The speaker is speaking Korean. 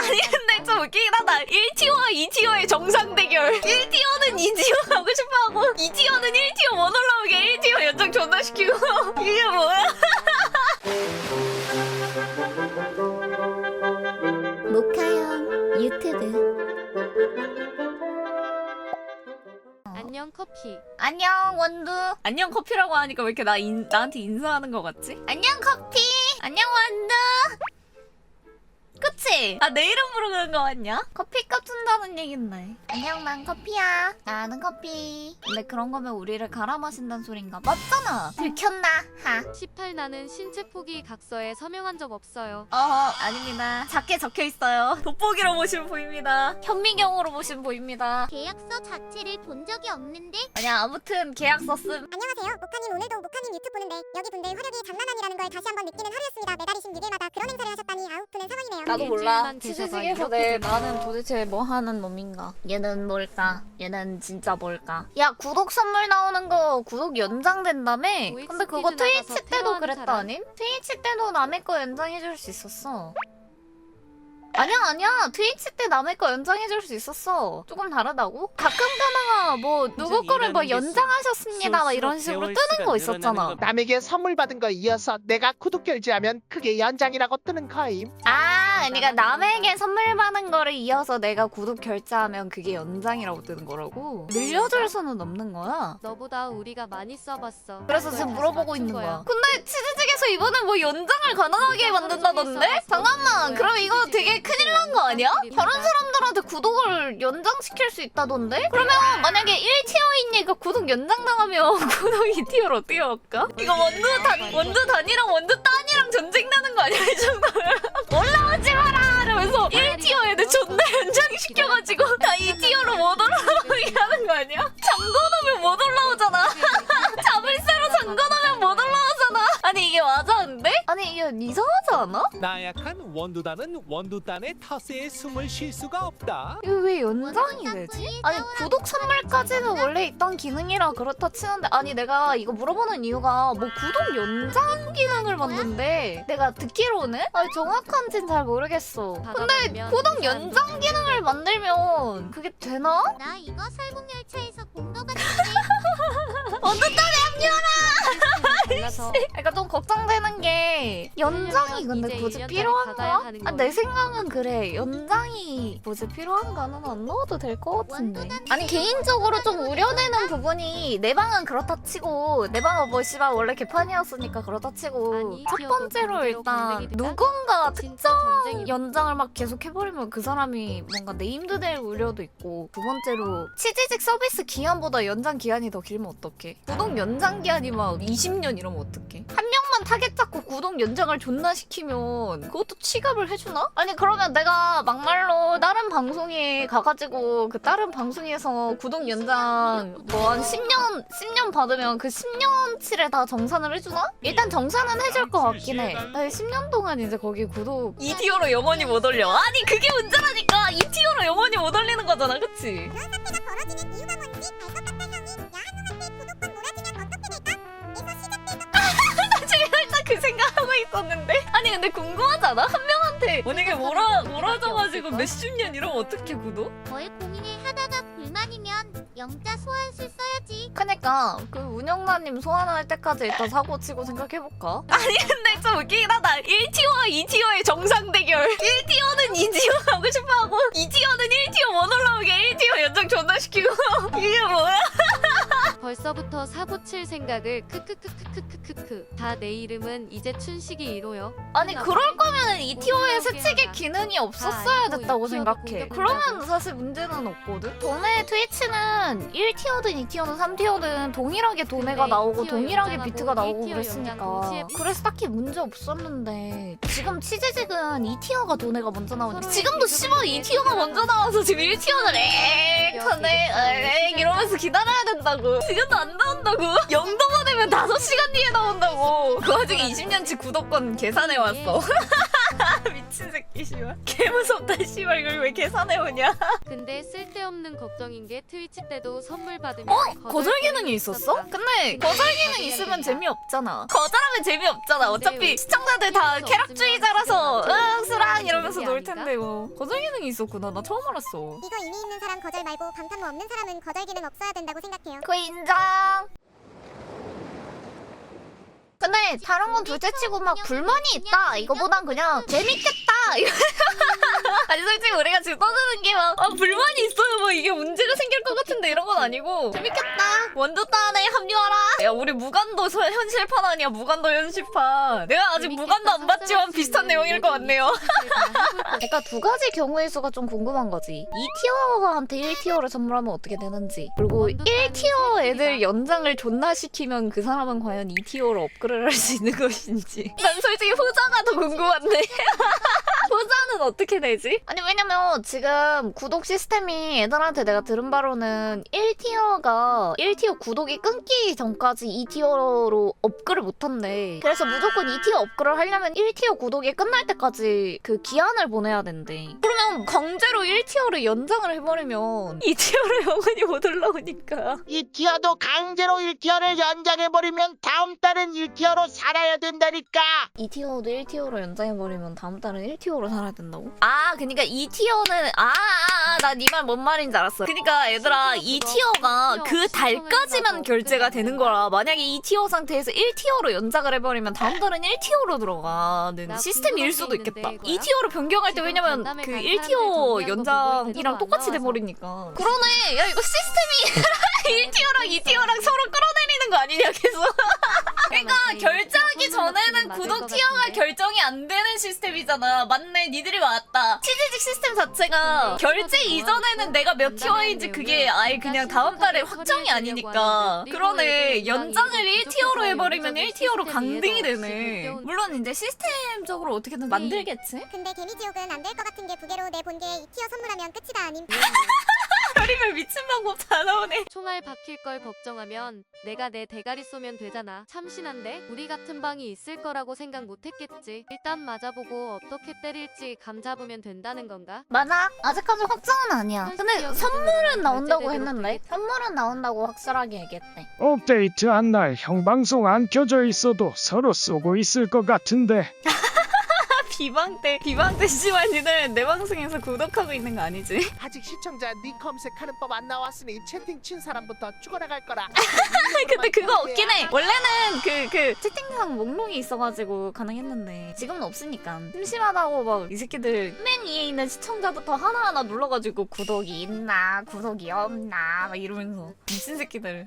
아니 근데 좀 웃기긴 하다. 1티어와 2티어의 정상 대결. 1티어는 2티어 가고 싶어하고 2티어는 1티어 못 올라오게 1티어 연장 존나 시키고. 이게 뭐야? 모카형 유튜브. 안녕 커피. 안녕 원두. 안녕 커피라고 하니까 왜 이렇게 나 인, 나한테 인사하는 것 같지? 안녕 커피. 안녕 원두 그치? 아 내 이름 부르는 거 같냐? 커피값 준다는 얘긴데 안녕 난 커피야 나는 커피 근데 그런 거면 우리를 갈아 마신다는 소린가? 맞잖아 들켰나? 하 18 나는 신체 포기 각서에 서명한 적 없어요. 어, 아닙니다. 작게 적혀 있어요. 돋보기로 보시면 보입니다. 현미경으로 보시면 보입니다. 계약서 자체를 본 적이 없는데 아니야, 아무튼 계약서 쓴. 안녕하세요. 모카님 오늘도 모카님 유튜브 보는데 여기 분들 화력이 장난 아니라는 걸 다시 한번 느끼는 하루였습니다. 매달 26일마다 그런 행사를 하셨다니 아웃푸는 상황이네요. 나도 몰라. 계셔서 치즈직에서 내. 나는 도대체 뭐 하는 놈인가? 얘는 뭘까? 얘는 진짜 뭘까? 야, 구독 선물 나오는 거 구독 연장된다며? 근데 그거 트위치 때도 그랬다. 아님? 트위치 때도 남의 거 연장해줄 수 있었어. 아니야 아니야. 트위치 때 남의 거 연장해줄 수 있었어. 조금 다르다고? 가끔 가다가 뭐 누구 거를 뭐 연장하셨습니다. 막 이런 식으로 뜨는 거 있었잖아. 남에게 선물 받은 거 이어서 내가 구독 결제하면 그게 연장이라고 뜨는 거임. 아 그러니까 남에게 선물 받은 거를 이어서 내가 구독 결제하면 그게 연장이라고 뜨는 거라고? 늘려줄 수는 없는 거야? 너보다 우리가 많이 써봤어. 그래서 지금 물어보고 있는 거야. 근데 치즈직에서 이번에 뭐 연장을 가능하게 만든다던데? 잠깐만. 그럼 이거 되게 큰일 난 거 아니야? 다른 사람들한테 구독을 연장시킬 수 있다던데? 그러면 만약에 1티어인 얘가 구독 연장당하면 구독 2티어를 어떻게 할까? 이거 원두 단 원두 단이랑 원두 단이랑 이게 이상하지 않아? 나약한 원두단은 원두단의 텃세에 숨을 쉴 수가 없다. 이거 왜 연장이 되지? 아니 구독 선물까지는 원래 있던 기능이라 그렇다 치는데 아니 내가 이거 물어보는 이유가 뭐 구독 연장 기능을 만든데 내가 듣기로는 아니 정확한진 잘 모르겠어 근데 구독 연장 기능을 만들면 그게 되나? 나 이거 설국열차에서 본거 같아 몰라서. 그러니까 좀 걱정되는 게 연장이 근데 이제 굳이 1년짜리 받아야 필요한가? 하는 아, 내 생각은 그래. 연장이 굳이 필요한가는 안 넣어도 될 것 같은데. 아니 개인적으로 좀 우려되는 부분이 내 방은 그렇다 치고 내 방은 뭐 씨발 원래 개판이었으니까 그렇다 치고 아니, 첫 번째로 일단 누군가 진짜 전쟁이 연장을 막 계속 해버리면 그 사람이 뭔가 네임드될 우려도 있고 두 번째로 치지직 서비스 기한보다 연장 기한이 더 길면 어떡해? 구독 연장 기한이 막 20년 이러면 어떡해 한 명만 타겟 잡고 구독 연장을 존나 시키면 그것도 취급을 해주나? 아니 그러면 내가 막말로 다른 방송에 가가지고 그 다른 방송에서 구독 연장 뭐 한 10년 10년 받으면 그 10년치를 다 정산을 해주나? 일단 정산은 해줄 것 같긴 해. 나 10년 동안 이제 거기 구독 2티어로 영원히 못 올려. 아니 그게 문제라니까 2티어로 영원히 못 올리는 거잖아, 그치? 있었는데. 아니 근데 궁금하지 않아? 한 명한테 만약에 몰아 몰아줘가지고 몇십 년 이러면 어떻게 구독? 뭘 고민을 하다가 불만이면 영자 소환술 써야지 그니까 그 운영자님 소환할 때까지 일단 사고 치고 생각해볼까? 아니 근데 좀 웃기긴 하다 1티어와 2티어의 정상 대결 1티어는 2티어 가고 싶어하고 2티어는 1티어 못 올라오게 1티어 연장 존나 시키고 이게 뭐야? 벌써부터 사고 칠 생각을 크크크크크크크크. 다 내 이름은 이제 춘식이 1호요. 아니 그럴 거면 2티어에 음, 세치기 음, 기능이 다 없었어야 됐다고 2티어도 생각해. 그러면 사실 문제는 없거든? 돈의 트위치는 1티어든 2티어든 3티어든 동일하게 근데 나오고 2티어 동일하게 비트가 나오고 1티어 그랬으니까. 그래서 딱히 문제 없었는데 지금 치즈직은 2티어가 돈에가 먼저 나오니까 지금도 씨발 위해 2티어가 먼저 나와서 지금 1티어는 에엑 하네. 에엑 이러면서 기다려야 된다고 시간도 안 나온다고? 영도만 되면 5시간 뒤에 나온다고 그 와중에 20년치 구독권 계산해 왔어 미친 새끼 씨발. 개 무섭다 씨발. 이걸 왜 계산해 오냐? 근데 쓸데없는 걱정인 게 트위치 때도 선물 받으면 어? 거절 기능이 있었어? 근데 거절 기능 있으면 재미없잖아. 거절하면 재미없잖아. 어차피 시청자들 다 쾌락주의자라서 응 수랑 이러면서 놀 텐데 뭐. 거절 기능이 있었구나. 나 처음 알았어. 이거 이미 있는 사람 거절 말고 방탄모 없는 사람은 거절 기능 없어야 된다고 생각해요. 그 인정. 근데 다른 건 둘째치고 막 불만이 있다. 이거보단 그냥 재밌겠다. 아니 솔직히 우리가 지금 떠드는 게 막 아, 불만이 있어요. 뭐 이게 같은데 이런 건 아니고 재밌겠다. 원두단에 합류하라. 야 우리 무간도 서- 현실판 아니야? 무간도 현실판. 내가 아직 무간도 안 봤지만 비슷한 내용일 것 같네요. 그러니까 두 가지 경우의 수가 좀 궁금한 거지. 2티어한테 1티어를 선물하면 어떻게 되는지. 그리고 1티어 애들 연장을 존나 시키면 그 사람은 과연 2티어로 업그레이드 할 수 있는 것인지. 난 솔직히 후자가 더 궁금한데. 후자는 어떻게 되지? 아니 왜냐면 지금 구독 시스템이 애들한테 내가 들은 바로는 1티어가 1티어 구독이 끊기 전까지 2티어로 업글을 못한대. 그래서 무조건 2티어 업글을 하려면 1티어 구독이 끝날 때까지 그 기한을 보내야 된대. 그러면 강제로 1티어를 연장을 해버리면 2티어로 영원히 못 올라오니까. 이 티어도 강제로 1티어를 연장해버리면 다음 달은 1티어로 살아야 된다니까. 2티어도 1티어로 연장해버리면 다음 달은 1티어로 살아야 된다고? 아 그니까 2티어는 아아나 네 말 뭔 말인지 알았어. 그니까 얘들아 2 티어가 그 달까지만 결제가 되는 거라. 만약에 2티어 상태에서 1티어로 연장을 해버리면 다음 달은 1티어로 들어가는 나 시스템일 수도 게 있겠다. 이거야? 2티어로 변경할 때 왜냐면 그간 1티어 사람들 정리한 거 보고 있는데 연장이랑 안 똑같이. 돼버리니까. 그러네. 야 이거 시스템이 1티어랑 2티어랑 서로 끌어내리는 거 아니냐 계속 그러니까 결제하기 전에는 구독 티어가 결정이 안 되는 시스템이잖아. 맞네, 니들이 맞다. 치즈직 시스템 자체가 근데 결제 이전에는 내가 몇 티어인지 그게 아예 그냥 다음 달에 확정이 아니니까. 그러네, 연장을 이거 1티어로 부족해서 해버리면 여기저기 1티어로 시스템 강등이 되네. 물론 이제 시스템적으로 어떻게든 만들겠지? 근데 개미지옥은 안 될 것 같은 게 부계로 내 본게 2티어 선물하면 끝이다 아님. 별이별 미친 방법 다 나오네. 총알 박힐 걸 걱정하면 내가 내 대가리 쏘면 되잖아. 참신한데 우리 같은 방이 있을 거라고 생각 못했겠지. 일단 맞아보고 어떻게 때릴지 감 잡으면 된다는 건가? 맞아. 아직까지 확정은 아니야. 근데 선물은 나온다고 했는데? 선물은 나온다고 확실하게 얘기했대. 업데이트한 날 형 방송 안 켜져 있어도 서로 쏘고 있을 것 같은데 비방 때 비방 때 씨발 니들 내 방송에서 구독하고 있는 거 아니지? 아직 시청자 니 검색하는 법 안 나왔으니 채팅 친 사람부터 죽어나갈 거라 근데 그거 없긴 해. 원래는 그 그 채팅창 목록이 있어가지고 가능했는데 지금은 없으니까 심심하다고 막 이 새끼들 맨 위에 있는 시청자부터 하나하나 눌러가지고 구독이 있나 구독이 없나 막 이러면서 미친 새끼들.